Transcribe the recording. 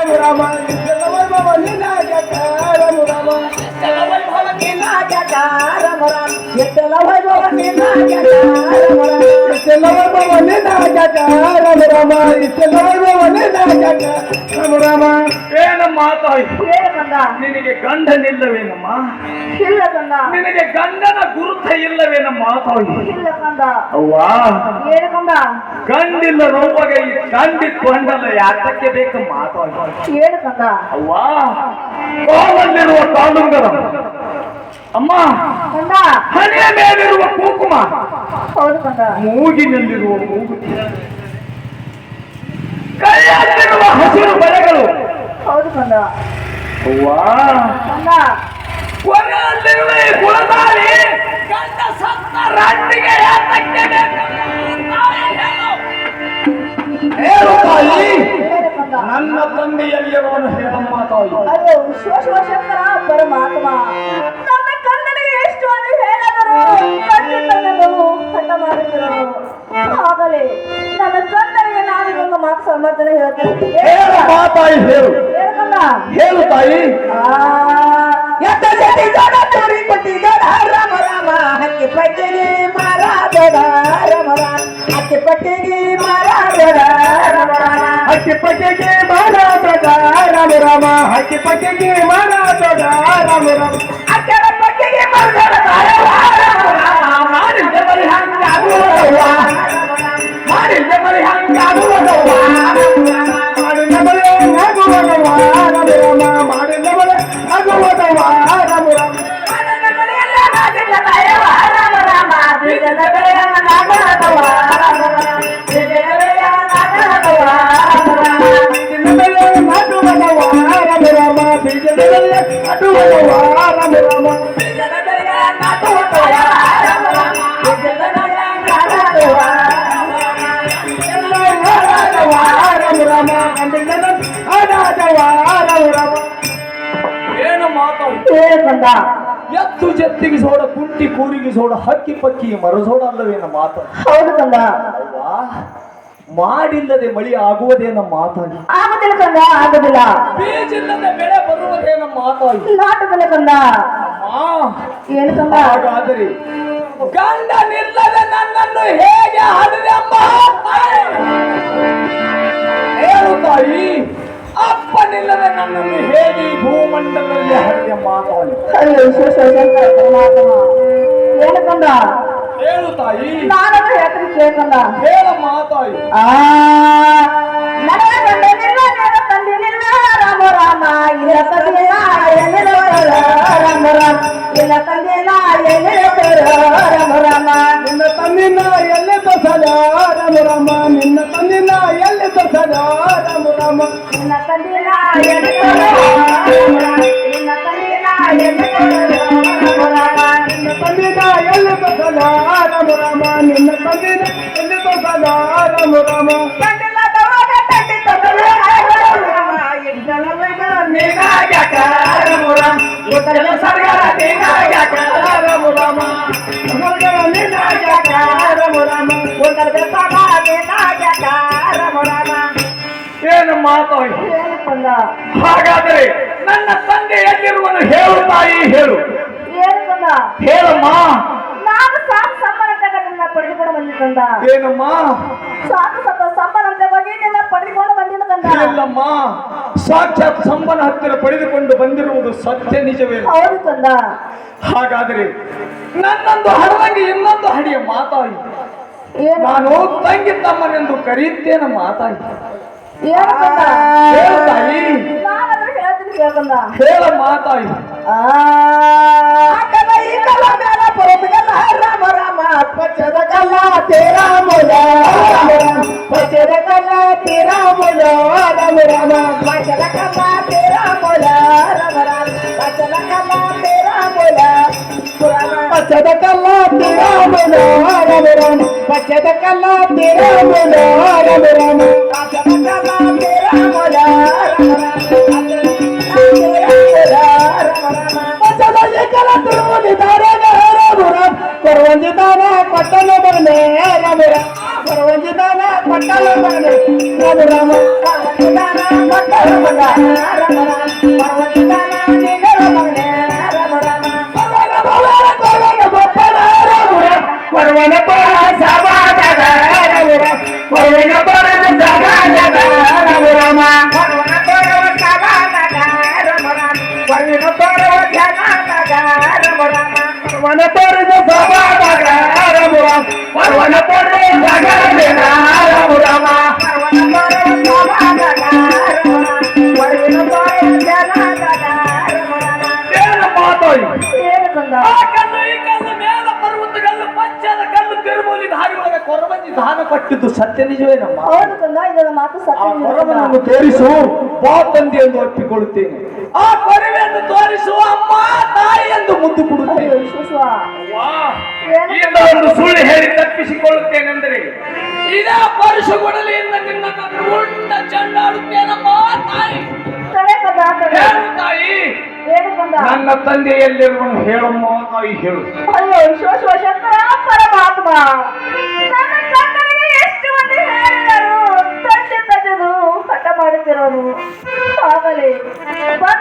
ರಾಮ ರಾಮ ರಾಮ ರಾಮ ಇಷ್ಟೆಲ್ಲ ವೈಭವ ನಿನಗ್ಯಾಕ ರಾಮ ರಾಮ ಏನಮ್ಮ ತಾಯಿ ನಿನಗೆ ಗಂಡನಿಲ್ಲವೇನಮ್ಮ? ಇಲ್ಲ ಕಂದ ನಿನಗೆ ಗಂಡನ ಗುರುತ ಇಲ್ಲವೇನಮ್ಮ ತಾಯಿ? ಇಲ್ಲ ಕಂದ ಅವ್ವಾ. ಕಂದ ಗಂಡಿಲ್ಲ ರೂಪಗೆ ಈ ಗಂಡಿತ್ಕೊಂಡಲ್ಲ ಯಾತಕ್ಕೆ ಬೇಕು ಮಾತಾಡ ಹೇಳು ಕಂದ ಅವ್ವಾ. ಕಾಲಲ್ಲಿರುವ ಕಾಲುಂಗರ ಅಮ್ಮ. ಕಂದ ಹಣೆಯ ಮೇಲಿರುವ ಕುಂಕುಮ. ಹೌದು ಮೂಗಿನಲ್ಲಿರುವ ಮೂಗುತಿ. ಕೈಯಲ್ಲಿರುವ ಹಸಿರು ಬಲೆಗಳು ಹೌದು ಕಂದ ಅವ್ವಾ. ಕಂದ ಕೊನೆಯಲ್ಲಿರುವ ಈ ಗುಣದಾರಿ ಗಂಡ ಸತ್ತ ರಾತ್ರಿಗೆ ಯಾತಕ್ಕೆ ಬೇಕು? ಹೇಳು. ತಾಯಿ ಹೇಳು ನನ್ನ ತಂದೆಯಲ್ಲಿರೋನು ಹೇಳಮ್ಮ ತಾಯಿ. ಅಯ್ಯೋ ಶಿವಶಿವಶಂಕರ ಪರಮಾತ್ಮ. ಖಂಡಿತನದು ಹಠ ಮಾಡಿದರು ಆಗಲೇ ನನ್ನ ಕಣ್ಣನಿಗೆ ನಾನು ಒಂದು ಮಾತು ಸಮರ್ಥನೆ ಹೇಳ್ತೇನೆ. ಹೇಳು ತಾಯಿ ಹೇಳು. ಹೇಳು ತಾಯಿ. ಎತ್ತ ಜತಿ ಜಡ ತೋರಿ ರಾಮ ರಾಮ ಹಕ್ಕಿ ಪಟ್ಟಿಗೆ ಮಾರಾದಡ ರಾಮ ರಾಮ. ಹಕ್ಕಿ ಪಟ್ಟಿಗೆ ಮಾರಾದಡ ರಾಮ ರಾಮ. ಹಕ್ಕಿ ಪಟ್ಟಿಗೆ ಮಾರಾಟದ ರಾಮ ರಾಮ. ಹಕ್ಕಿ ಪಟ್ಟಿಗೆ ರಾಮ ರಾಮ. ರಾಮ ರಾಮ ಏನು ಮಾತಾಡು ಎತ್ತು ಜತ್ತಿಗೆ ಸೋಡ ಕುಂಟಿ ಕೂರಿಗೆ ಸೋಡ ಹಕ್ಕಿ ಪಕ್ಕಿ ಮರಸೋಡ ಅಲ್ಲವೇನ ಮಾತು? ಹೌದು ಕಂದ ಅಲ್ವಾ? ಮಾಡಿಲ್ಲದೆ ಮಳಿ ಆಗುವುದೇನ ಮಾತಾಡಿ ಆಗುದಿಲ್ಲ ಕಂದ ಆಗುದಿಲ್ಲ. ಬೀಜಿಲ್ಲದೆ ಬೆಳೆ ಬರುವುದೇನ ಮಾತಾಡಿ ನಾಟಕಲ್ಲ ಕಂದ ಏನು ಕಂದ ಹಾಗಾದರೆ ಗಂಡನಿಲ್ಲದೆ ನನ್ನನ್ನು ಹೇಗೆ ಹಾಡಿದೆ ಅಮ್ಮ ಹೇಳು ತಾಯಿ ಅಪ್ಪನಿಲ್ಲದೆ ನನ್ನನ್ನು ಹೇಗೆ ಈ ಭೂಮಂಡಲದಲ್ಲಿ ಹಾಡಿದೆ ಮಾತಾಡಿ ಅಯ್ಯೋ ಶಿವಶಂಕರ ಪರಮಾತ್ಮ. ಏನು ಕಂದ ಹೇಳು ತಾಯಿ ನಾನು ಹೇಳ್ತೀನಿ ಕೇಳ್ಕಂದ ಹೇಳಮ್ಮ ಮಾತಾಯಿ. ಆ ನನಗೆ ಗಂಡನಿಲ್ಲ ನಿನ್ನ ತಂದಿನಿಲ್ಲ ರಾಮ ರಾಮ ಇಲ್ಲ ತಂದಿಲ್ಲ ರಾಮ ರಾಮ ಇಲ್ಲ ತಂದಿಲ್ಲ ರಾಮ ರಾಮ ನಿನ್ನ ತಂದಿನ ಎಲ್ಲಿ ತಸದ ರಾಮ ರಾಮ ನಿನ್ನ ತಂದಿನ ಎಲ್ಲಿ ತಸದ ರಾಮ ರಾಮ ನಿನ್ನ ತಂದಿಲ್ಲ ಎಲ್ಲಿರೋ ರಾಮ ರಾಮ ನಿನ್ನ ತಂದಿಲ್ಲ ಎಲ್ಲಿರೋ ರಾಮ ರಾಮ ನಿನ್ನ ತಂದಿನ ಎಲ್ಲಿ ತಸದ ರಾಮ ರಾಮ ನಿನ್ನ ಏನು ಮಾತಾಯಿ ಹೇಳ್ಕೊಂಡ ಹಾಗಾದರೆ ನನ್ನ ತಂದೆ ಎಲ್ಲಿರುವನು ಹೇಳು ತಾಯಿ ಹೇಳು ಹೇಳ್ಕೊಂಡ ಹೇಳಮ್ಮ ನಾನು ಸಾಕು ಸಂಬಂಧ ನಿನ್ನ ಪಡೆದುಕೊಂಡು ಬಂದಿದ್ದಂದ ಏನಮ್ಮ ಸಾಕು ಸತ್ತ ಸಂಬಂಧ ಬಗ್ಗೆ ನಿನ್ನ ಪಡೆದುಕೊಂಡು ಬಂದಿದ್ದ ಕಂದ ಇಲ್ಲಮ್ಮ ಸಾಕ್ಷಾತ್ ಸಂಬನ ಹತ್ತಿರ ಪಡೆದುಕೊಂಡು ಬಂದಿರುವುದು ಸತ್ಯ ನಿಜವೇ? ಹೌದು ತಂದ. ಹಾಗಾದರೆ ನನ್ನೊಂದು ಹಡದಂಗೆ ಇನ್ನೊಂದು ಹಡಿಯ ಮಾತಾಯಿ ನಾನು ತಂಗಿ ತಮ್ಮನೆಂದು ಕರೆಯುತ್ತೇನೆ ಮಾತಾಯಿ ಏನು ಕಂದ ಹೇಳು ಮಾತಾಯಿ ರಾಮ ರಾಮ ಪಚ್ಚದ ಕಲ್ಲ ತೇರಾಮ ರಾಮ ಪಚ್ಚದ ಕಲ್ಲ ತೇರ ಮುಲ ರಾಮ ರಾಮ ಪಚ್ಚದ ಕಲ್ಲ ತೇರ ಮುಲ ಪಚ್ಚದ ಕಲ್ಲ ತಿರಾಮನ ರಾಮ ರಾಮ ಪಚ್ಚದ ಕಲ್ಲ ತೇರ ಮುಲ ರಾಮ ರಾಮ ಪಚ್ಚದ ರಾಮ ಪರವಂಜಿದಾನ ಪಟ್ಟಣ ಬರಲೆ ರಾಮ ರಾಮ ಕೊಟ್ಟಿದ್ದು ಸತ್ಯ ನಿಜವೇನಮ್ಮ ಮಾತು ಸತ್ಯ ತೋರಿಸು ಬಾ ತಂದೆ ಎಂದು ಒಪ್ಪಿಕೊಳ್ಳುತ್ತೇನೆ. ಆ ಕೊರವೆಯನ್ನು ತೋರಿಸುವ ಅಮ್ಮ ತಾಯಿ ಎಂದು ಮುದ್ದು ಕೊಡುತ್ತೇನೆ. ವಿಶ್ವ ವಾ, ಇಂದ ಒಂದು ಸುಳ್ಳು ಹೇಳಿ ತಪ್ಪಿಸಿಕೊಳ್ಳುತ್ತೇನೆಂದರೆ? ಇದೇ ಪರುಷುಗೊಡಲಿಯಿಂದ ನಿನ್ನನ್ನು ಉಂಡ ಚಂಡಾಡುತ್ತೇನಮ್ಮ ತಾಯಿ. ಹೇಳು ತಾಯಿ. ನನ್ನ ತಂದೆ ಎಲ್ಲಿರುವನು ಹೇಳಮ್ಮ ತಾಯಿ ಹೇಳು. ಅಯ್ಯೋ ವಿಶ್ವಾಸುವ ಶಂಕರ ಪರಮಾತ್ಮ. ನನ್ನ ತಂದೆಗೆ ಎಷ್ಟು ಮಂದಿ ಹೇಳಿದರು? ತಂದೆ ತಂದೆದು ಹಠ ಮಾಡುತ್ತಿರೋನು ಆಗಲೇ ಬಂದು